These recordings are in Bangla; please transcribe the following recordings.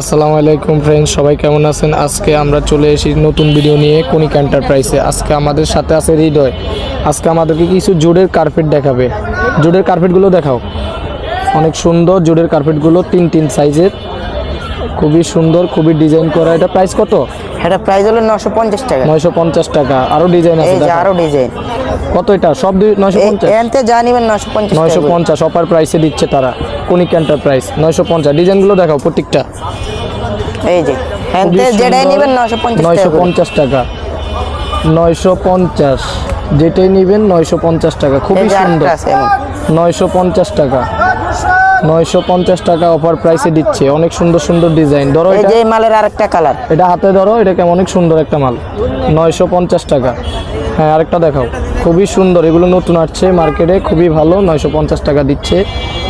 আসসালামু আলাইকুম ফ্রেন্ডস সবাই কেমন আছেন? আজকে আমরা চলে এসেছি নতুন ভিডিও নিয়ে কনিক এন্টারপ্রাইজে আজকে আমাদের সাথে আছে হৃদয়। আজকে আমাদেরকে কিছু জুডের কার্পেট দেখাবে। জুডের কার্পেটগুলো দেখাও। অনেক সুন্দর জুডের কার্পেটগুলো তিন তিন সাইজের খুবই সুন্দর খুবই ডিজাইন করা। এটা প্রাইস কত? এটা প্রাইস হলো নশো পঞ্চাশ টাকা। নয়শো পঞ্চাশ টাকা। আরও ডিজাইন আছে এই। আরও ডিজাইন কত এটা? সব নয়শো পঞ্চাশ? এনতে যা নিবেন নশো পঞ্চাশ নয়শো পঞ্চাশ অফার প্রাইসে দিচ্ছে তারা। কনিক এন্টারপ্রাইজ নয়শো পঞ্চাশ। ডিজাইনগুলো দেখাও প্রত্যেকটা। এই যে এনতে যেটাই নিবেন নয়শো। পঞ্চাশ টাকা নয়শো পঞ্চাশ যেটাই নেবেন নয়শো পঞ্চাশ টাকা। খুবই সুন্দর। নয়শো পঞ্চাশ টাকা। নয়শো পঞ্চাশ টাকা অফার প্রাইসে দিচ্ছে। অনেক সুন্দর সুন্দর ডিজাইন ধরো এই যে এই মালের আরেকটা কালার এটা হাতে ধরো এটা কেমন? অনেক সুন্দর একটা মাল। নয়শো পঞ্চাশ টাকা। হ্যাঁ আরেকটা দেখাও। খুবই সুন্দর। এগুলো নতুন আসছে মার্কেটে, খুবই ভালো, নয়শো পঞ্চাশ টাকা দিচ্ছে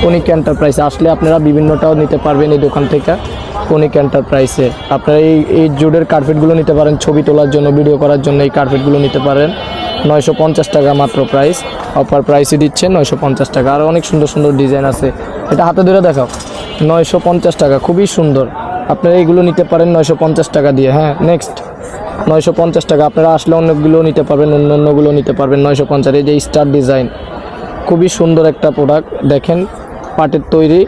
কনিক এন্টারপ্রাইসে আসলে আপনারা বিভিন্নটাও নিতে পারবেন এই দোকান থেকে কনিক এন্টারপ্রাইসে আপনারা এই এই জুডের কার্পেটগুলো নিতে পারেন, ছবি তোলার জন্য ভিডিও করার জন্য এই কার্পেটগুলো নিতে পারেন। নয়শো পঞ্চাশ টাকা মাত্র প্রাইস অফার প্রাইসে দিচ্ছে নয়শো পঞ্চাশ টাকা। আর অনেক সুন্দর সুন্দর ডিজাইন আছে। এটা হাতে ধরে দেখাও। নয়শো পঞ্চাশ টাকা, খুবই সুন্দর। আপনারা এইগুলো নিতে পারেন নয়শো পঞ্চাশ টাকা দিয়ে। হ্যাঁ নেক্সট নয়শো পঞ্চাশ টাকা। আপনারা আসলে অন্যগুলো নিতে পারবেন, অন্য অন্যগুলো নিতে পারবেন। নয়শো পঞ্চাশ, এই যে স্টার ডিজাইন, খুবই সুন্দর একটা প্রোডাক্ট দেখেন, পাটের তৈরি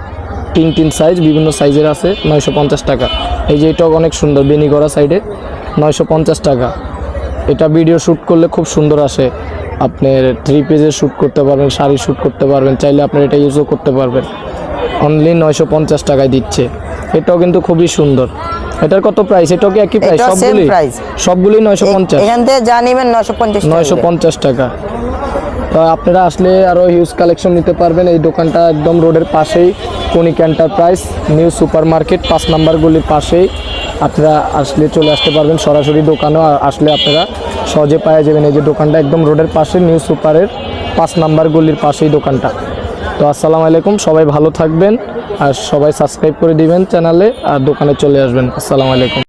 তিন তিন সাইজ বিভিন্ন সাইজের আছে, নয়শো পঞ্চাশ টাকা। এই যে এটাও অনেক সুন্দর, বেনিগড়া সাইডে নয়শো পঞ্চাশ টাকা। এটা ভিডিও শ্যুট করলে খুব সুন্দর আসে। আপনার থ্রি পেজে শ্যুট করতে পারবেন, শাড়ি শ্যুট করতে পারবেন, চাইলে আপনার এটা ইউজও করতে পারবেন। অনলি নয়শো পঞ্চাশ টাকায় দিচ্ছে। এটাও কিন্তু খুবই সুন্দর। এটার কত প্রাইস এটাও কি একই প্রাইস সবগুলি? সবগুলি নয়শো পঞ্চাশ। এখান থেকে যা নিবেন নশো পঞ্চাশ নয়শো পঞ্চাশ টাকা। তো আপনারা আসলে আরও হিউজ কালেকশন নিতে পারবেন। এই দোকানটা একদম রোডের পাশেই Konik enterprise new super market পাঁচ নাম্বার গলির পাশেই। আপনারা আসলে চলে আসতে পারবেন সরাসরি দোকানেও। আসলে আপনারা সহজে পাওয়া যাবেন। এই যে দোকানটা একদম রোডের পাশে নিউ সুপারের পাঁচ নাম্বার গলির পাশেই দোকানটা। তো আসসালামু আলাইকুম, সবাই ভালো থাকবেন আর সবাই সাবস্ক্রাইব করে দিবেন চ্যানেলে আর দোকানে চলে আসবেন। আসসালামু আলাইকুম।